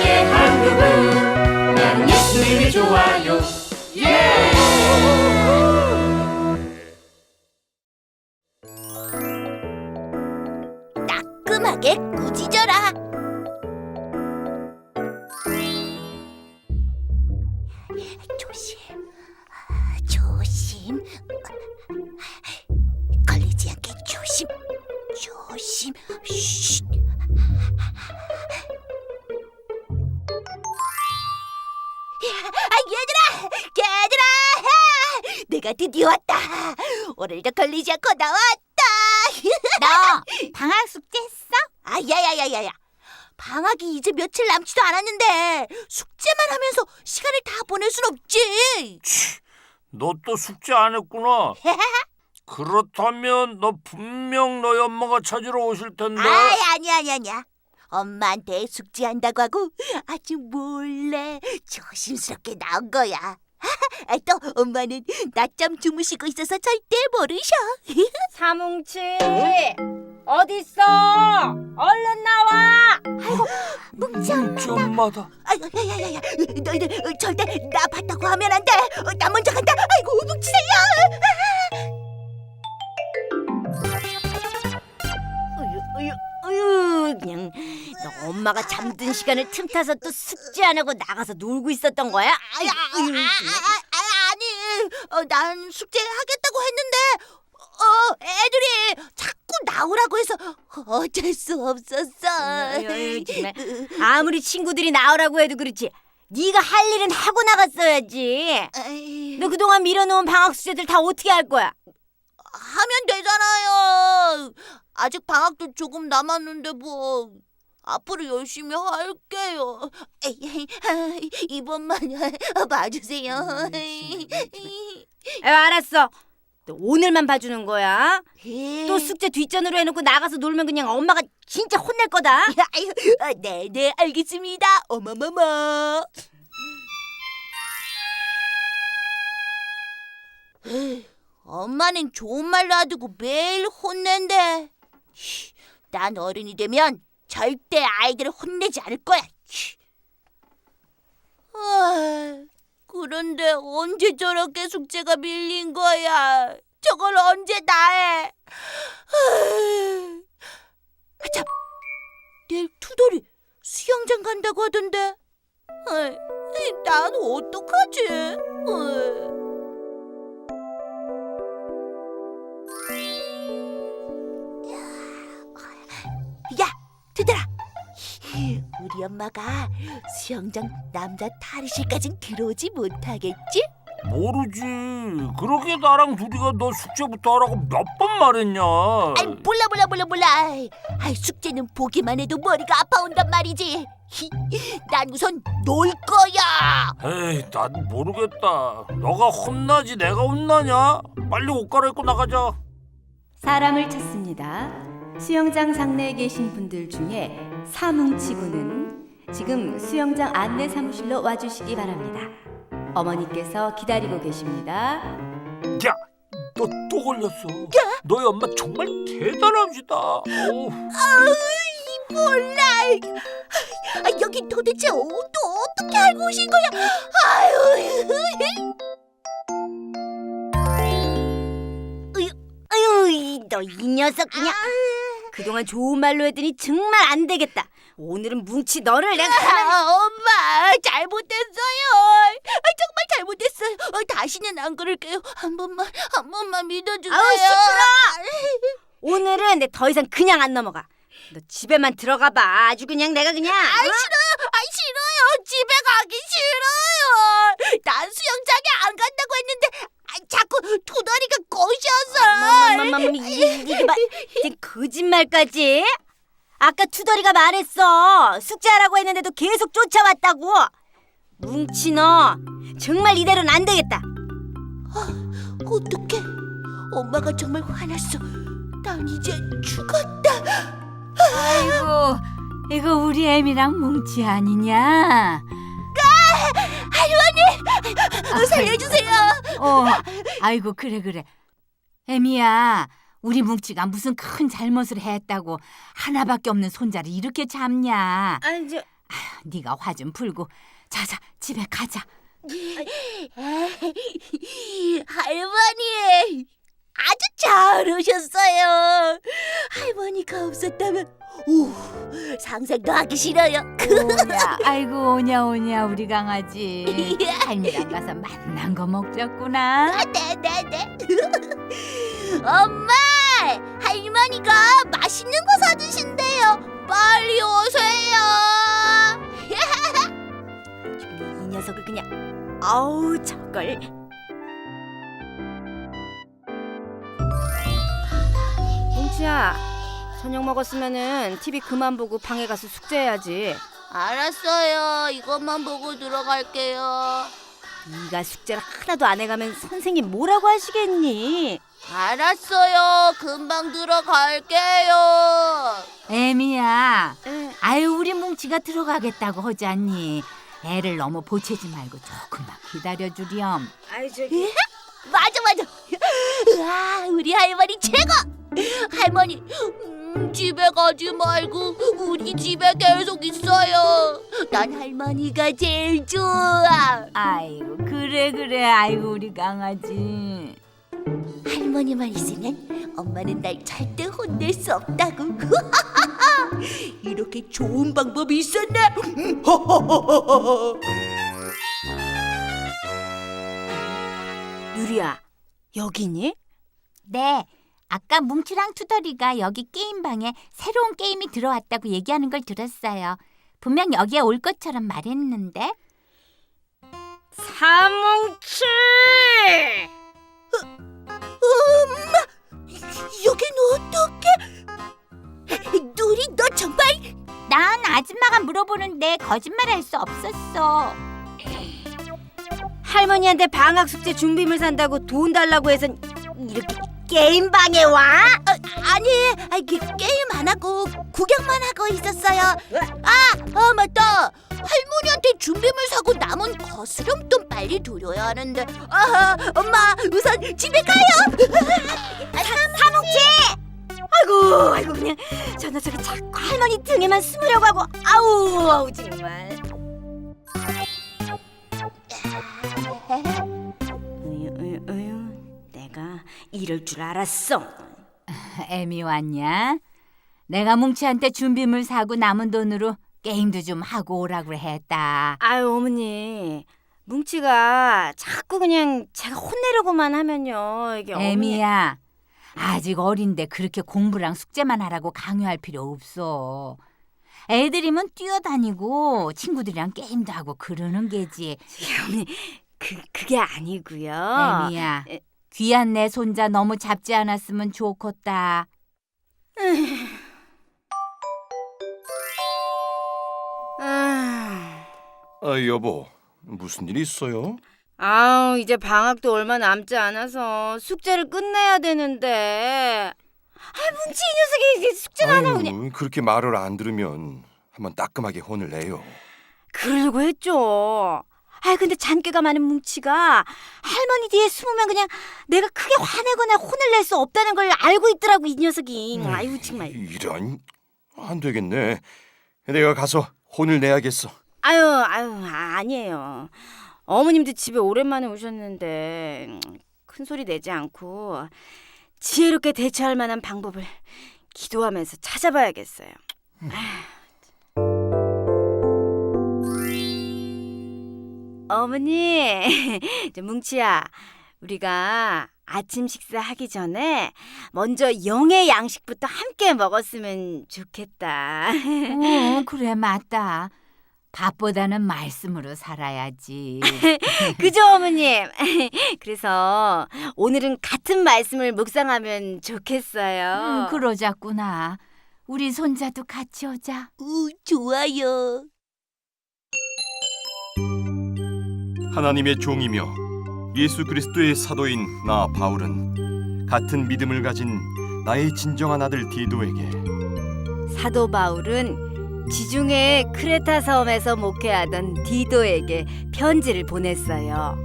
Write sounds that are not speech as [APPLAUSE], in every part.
함께한 그분 난 예수님이 좋아요. 얘들아, 얘들아, 내가 드디어 왔다. 오늘도 걸리지 않고 나왔다. [LAUGHS] 너 방학 숙제 했어? 아, 야야야야야. 방학이 이제 며칠 남지도 않았는데 숙제만 하면서 시간을 다 보낼 순 없지. 너 또 숙제 안 했구나. [LAUGHS] 그렇다면 너 분명 너희 엄마가 찾으러 오실 텐데. 아이, 아니야, 아니야, 아니야. 엄마한테 숙제한다고 하고 아주 몰래 조심스럽게 나온 거야. 아, 또 엄마는 낮잠 주무시고 있어서 절대 모르셔. [LAUGHS] 사뭉치 어딨어? 얼른 나와. 뭉치 엄마. 뭉치 엄마다. 아이고, 야야야야, 너희들 어, 절대 나 봤다고 하면 안 돼. 어, 나 먼저 간다. 아이고, 뭉치세요. 어유 어유 그냥 너 엄마가 잠든 시간을 틈타서 또 숙제 안 하고 나가서 놀고 있었던 거야? 아이, 아, 아, 아, 아, 아, 아니, 어, 난 숙제 하겠다고 했는데, 어, 애들이 자꾸 나오라고 해서 어쩔 수 없었어. 아유, 정말. 아무리 친구들이 나오라고 해도 그렇지. 네가 할 일은 하고 나갔어야지. 에이, 너 그동안 밀어놓은 방학 숙제들 다 어떻게 할 거야? 하면 되잖아요. 아직 방학도 조금 남았는데 뭐. 앞으로 열심히 할게요. 에이, [LAUGHS] 에이, 이번만 [LAUGHS] 봐주세요. 아유, [LAUGHS] 알았어. 너 오늘만 봐주는 거야. 또 숙제 뒷전으로 해놓고 나가서 놀면 그냥 엄마가 진짜 혼낼 거다. 아유, 아, 네네 알겠습니다. 어머머머. 에이, 엄마는 좋은 말 놔두고 매일 혼낸대. 히, 난 어른이 되면 절대 아이들을 혼내지 않을 거야. 히. 아, 그런데 언제 저렇게 숙제가 밀린 거야? 저걸 언제 다 해? 아, 참, 내일 투덜이 수영장 간다고 하던데. 어이, 난 어떡하지? 어 투덜아. 우리 엄마가 수영장 남자 탈의실까진 들어오지 못하겠지? 모르지. 그러게 나랑 둘이가 너 숙제부터 하라고 몇 번 말했냐. 아이 몰라 몰라 몰라 몰라. 아이 숙제는 보기만 해도 머리가 아파온단 말이지. 히, 난 우선 놀 거야. 에이, 난 모르겠다. 너가 혼나지 내가 혼나냐? 빨리 옷 갈아입고 나가자. 사람을 찾습니다. 수영장 상내에 계신 분들 중에 사뭉치구는 지금 수영장 안내 사무실로 와주시기 바랍니다. 어머니께서 기다리고 계십니다. 야, 너 또 걸렸어. 너희 엄마 정말 대단합시다. 오, 아이 몰라. 아, 여기 도대체 어, 또 어떻게 알고 오신 거야? 아유. 아유, 너이 녀석 그냥 그동안 좋은 말로 했더니 정말 안 되겠다. 오늘은 뭉치 너를 내가 아, 엄마 잘못했어요. 아, 정말 잘못했어요. 어, 다시는 안 그럴게요. 한 번만 한 번만 믿어주세요. 아우, 시끄러! 오늘은 내 더 이상 그냥 안 넘어가. 너 집에만 들어가 봐. 아주 그냥 내가 그냥. 아 어? 싫어요. 아 싫어요. 집에 가기 싫어요. 난 수영장에 안 간다고 했는데 아, 자꾸 투덜이가 꼬셔서. 맘맘맘맘 이게 이게 막 이제 거짓말까지? 아까 투덜이가 말했어. 숙제하라고 했는데도 계속 쫓아왔다고. 뭉치 너 정말 이대로는 안 되겠다. 어떡해. 엄마가 정말 화났어. 난 이제 죽었다. 아이고, 이거 우리 애미랑 뭉치 아니냐? 어, 살려주세요. 어, 아이고 그래 그래. 애미야, 우리 뭉치가 무슨 큰 잘못을 했다고 하나밖에 없는 손자를 이렇게 잡냐? 아니 저 네가 화 좀 풀고 자자 집에 가자. [LAUGHS] 할머니 아주 잘 오셨어요. 할머니가 없었다면 오 상상도 하기 싫어요. 오냐, [LAUGHS] 아이고 오냐 오냐 우리 강아지. [LAUGHS] 할미랑 가서 만난 거 먹자꾸나. 네네네. 엄마 할머니가 맛있는 거 사주신대요. 빨리 오세요. [LAUGHS] 이 녀석을 그냥 아우 저걸 뭉치야 저녁 먹었으면은 TV 그만 보고 방에 가서 숙제해야지 알았어요. 이것만 보고 들어갈게요. 네가 숙제를 하나도 안 해가면 선생님 뭐라고 하시겠니? 알았어요. 금방 들어갈게요. 애미야, 아유 우리 뭉치가 들어가겠다고 하잖니. 애를 너무 보채지 말고 조금만 기다려주렴. 아이 저기 맞아 맞아. 와 우리 할머니 최고. 할머니 음, 집에 가지 말고 우리 집에 계속 있어요. 난 할머니가 제일 좋아. 아이고 그래 그래 아이고 우리 강아지. 할머니만 있으면 엄마는 날 절대 혼낼 수 없다고. [LAUGHS] 이렇게 좋은 방법이 있었네. [LAUGHS] 누리야 여기니? 네. 아까 뭉치랑 투덜이가 여기 게임방에 새로운 게임이 들어왔다고 얘기하는 걸 들었어요. 분명 여기에 올 것처럼 말했는데. 사뭉치 여긴 어떡해? 누리 너 정말 난 아줌마가 물어보는데 거짓말할 수 없었어. 할머니한테 방학 숙제 준비물 산다고 돈 달라고 해서 이렇게 게임방에 와? 아니 아니, 그, 게임 안 하고 구경만 하고 있었어요. 아, 아 맞다. 할머니한테 준비물 사고 남은 거스름돈 빨리 돌려야 하는데. 아, 엄마 우선 집에 가요. 아이고 아이고 그냥 저 녀석이 자꾸 할머니 등에만 숨으려고 하고 아우 아우 정말 이럴 줄 알았어 [LAUGHS] 애미 왔냐? 내가 뭉치한테 준비물 사고 남은 돈으로 게임도 좀 하고 오라고 했다. 아유 어머니 뭉치가 자꾸 그냥 제가 혼내려고만 하면요 이게 어머니 애미야, 아직 어린데 그렇게 공부랑 숙제만 하라고 강요할 필요 없어. 애들이면 뛰어다니고 친구들이랑 게임도 하고 그러는 게지. [LAUGHS] 어머니 그 그게 아니고요 애미야, 에. 귀한 내 손자 너무 잡지 않았으면 좋겠다. 아, 아, 여보, 무슨 일 있어요? 아우 이제 방학도 얼마 남지 않아서 숙제를 끝내야 되는데 아 뭉치 이 녀석이 이제 숙제를 안 하고 그냥 아유, 그렇게 말을 안 들으면 한번 따끔하게 혼을 내요. 그러려고 했죠 아 근데 잔꾀가 많은 뭉치가 할머니 뒤에 숨으면 그냥 내가 크게 화내거나 혼을 낼 수 없다는 걸 알고 있더라고 이 녀석이 아유 정말 이런 안 되겠네. 내가 가서 혼을 내야겠어. 아유 아유 아, 아니에요 어머님도 집에 오랜만에 오셨는데 음, 큰 소리 내지 않고 지혜롭게 대처할 만한 방법을 기도하면서 찾아봐야겠어요. 아 어머니, [LAUGHS] 저 뭉치야, 우리가 아침 식사하기 전에 먼저 영의 양식부터 함께 먹었으면 좋겠다. [LAUGHS] 어, 그래 맞다. 밥보다는 말씀으로 살아야지. [LAUGHS] 그죠, 어머님? 그래서 오늘은 같은 말씀을 묵상하면 좋겠어요. 음, 그러자꾸나. 우리 손자도 같이 오자. 우, 좋아요. 하나님의 종이며 예수 그리스도의 사도인 나 바울은 같은 믿음을 가진 나의 진정한 아들 디도에게 사도 바울은 지중해 크레타 섬에서 목회하던 디도에게 편지를 보냈어요.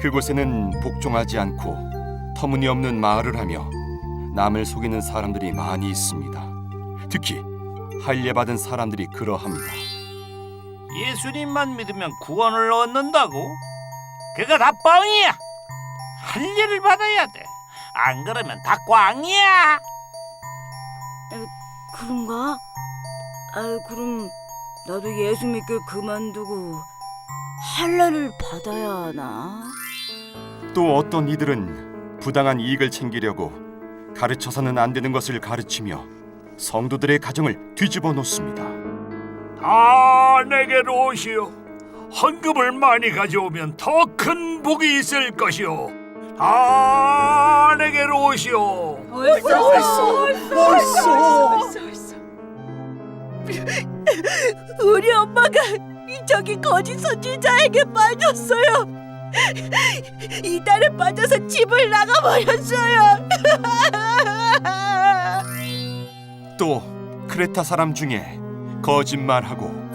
그곳에는 복종하지 않고 터무니없는 말을 하며 남을 속이는 사람들이 많이 있습니다. 특히 할례 받은 사람들이 그러합니다. 예수님만 믿으면 구원을 얻는다고? 그거 다 뻥이야. 할 일을 받아야 돼. 안 그러면 다 꽝이야. 그런가? 아, 그럼 나도 예수 믿길 그만두고 할례를 받아야 하나? 또 어떤 이들은 부당한 이익을 챙기려고 가르쳐서는 안 되는 것을 가르치며 성도들의 가정을 뒤집어 놓습니다. 다 내게로 오시오. 헌금을 많이 가져오면 더 큰 복이 있을 것이오. 다 내게로 오시오. 우리 엄마가 저기 거짓 선지자에게 빠졌어요. 이달에 빠져서 집을 나가버렸어요. 또 크레타 사람 중에 거짓말하고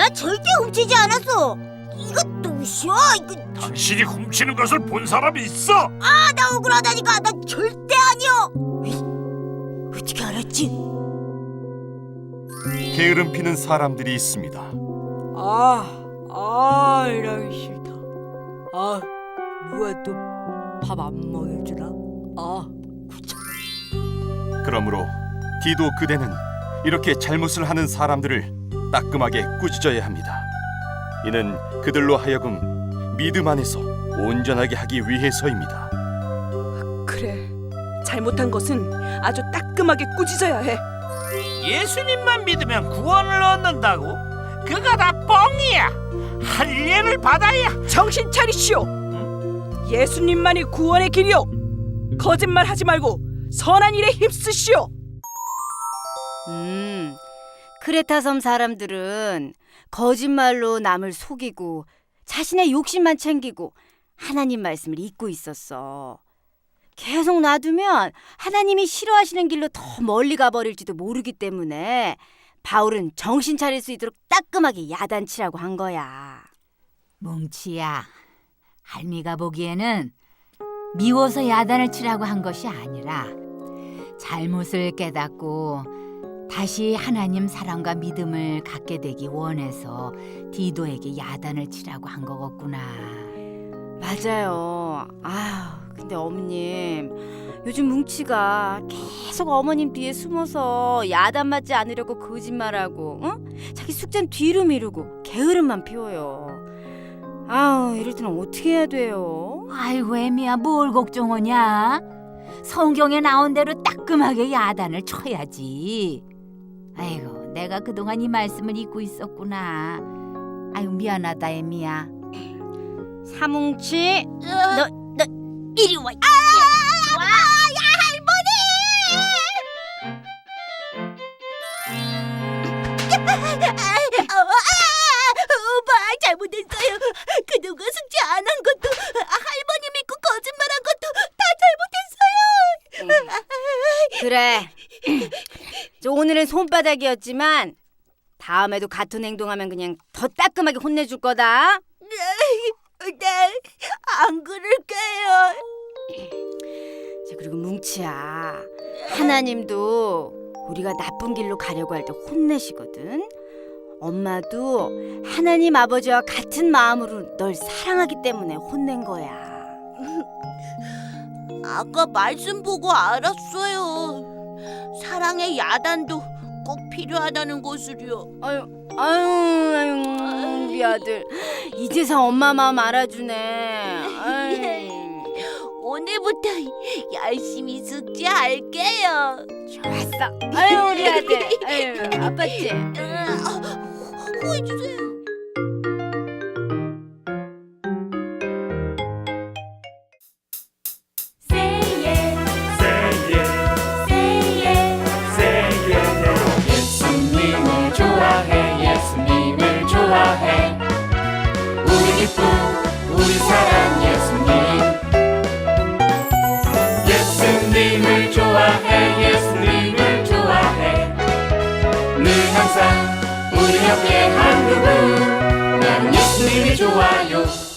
나 절대 훔치지 않았어. 이거 누시야? 이거 당신이 훔치는 것을 본 사람이 있어? 나 억울하다니까. 나 절대 아니요. 어떻게 알았지? 게으름 피는 사람들이 있습니다. 아, 아, 이러기 싫다. 아, 누가 또 밥 안 먹여주나? 아, 그러므로 디도 그대는 이렇게 잘못을 하는 사람들을 따끔하게 꾸짖어야 합니다. 이는 그들로 하여금 믿음 안에서 온전하게 하기 위해서입니다. 그래. 잘못한 것은 아주 따끔하게 꾸짖어야 해. 예수님만 믿으면 구원을 얻는다고? 그거 다 뻥이야. 할 일을 받아야. 정신 차리시오. 예수님만이 구원의 길이오. 거짓말 하지 말고 선한 일에 힘쓰시오. 음, 크레타 섬 사람들은 거짓말로 남을 속이고 자신의 욕심만 챙기고 하나님 말씀을 잊고 있었어. 계속 놔두면 하나님이 싫어하시는 길로 더 멀리 가버릴지도 모르기 때문에 바울은 정신 차릴 수 있도록 따끔하게 야단치라고 한 거야. 뭉치야, 할미가 보기에는 미워서 야단을 치라고 한 것이 아니라 잘못을 깨닫고 다시 하나님 사랑과 믿음을 갖게 되기 원해서 디도에게 야단을 치라고 한 거겠구나. 맞아요. 아휴, 근데 어머님, 요즘 뭉치가 계속 어머님 뒤에 숨어서 야단 맞지 않으려고 거짓말하고, 응? 자기 숙제는 뒤로 미루고 게으름만 피워요. 아우, 이럴 때는 어떻게 해야 돼요? 아이고 애미야 뭘 걱정하냐? 성경에 나온 대로 따끔하게 야단을 쳐야지. 아이고 내가 그동안 이 말씀을 잊고 있었구나. 아유 미안하다 애미야. 사뭉치, 너, 너 이리 와. 오빠 잘못했어요. 그동안 숙제 안 한 것도 할머니 믿고 거짓말한 것도 다 잘못했어요. 그래. 저 오늘은 손바닥이었지만 다음에도 같은 행동하면 그냥 더 따끔하게 혼내줄 거다. 네, 안 그럴게요. 자, 그리고 뭉치야. 하나님도 우리가 나쁜 길로 가려고 할 때 혼내시거든. 엄마도 하나님 아버지와 같은 마음으로 널 사랑하기 때문에 혼낸 거야. 아까 말씀 보고 알았어요. 사랑의 야단도 꼭 필요하다는 것을요. 아유, 아유, 아유, 우리 아들. 이제서 엄마 마음 알아주네. 아유, 오늘부터 열심히 숙제할게요. 좋았어. 아유, 우리 아들. 아유, 아팠지? 어, 호해주세요. 항상 우리 옆에 한 그분. 나는 예수님이 좋아요. 예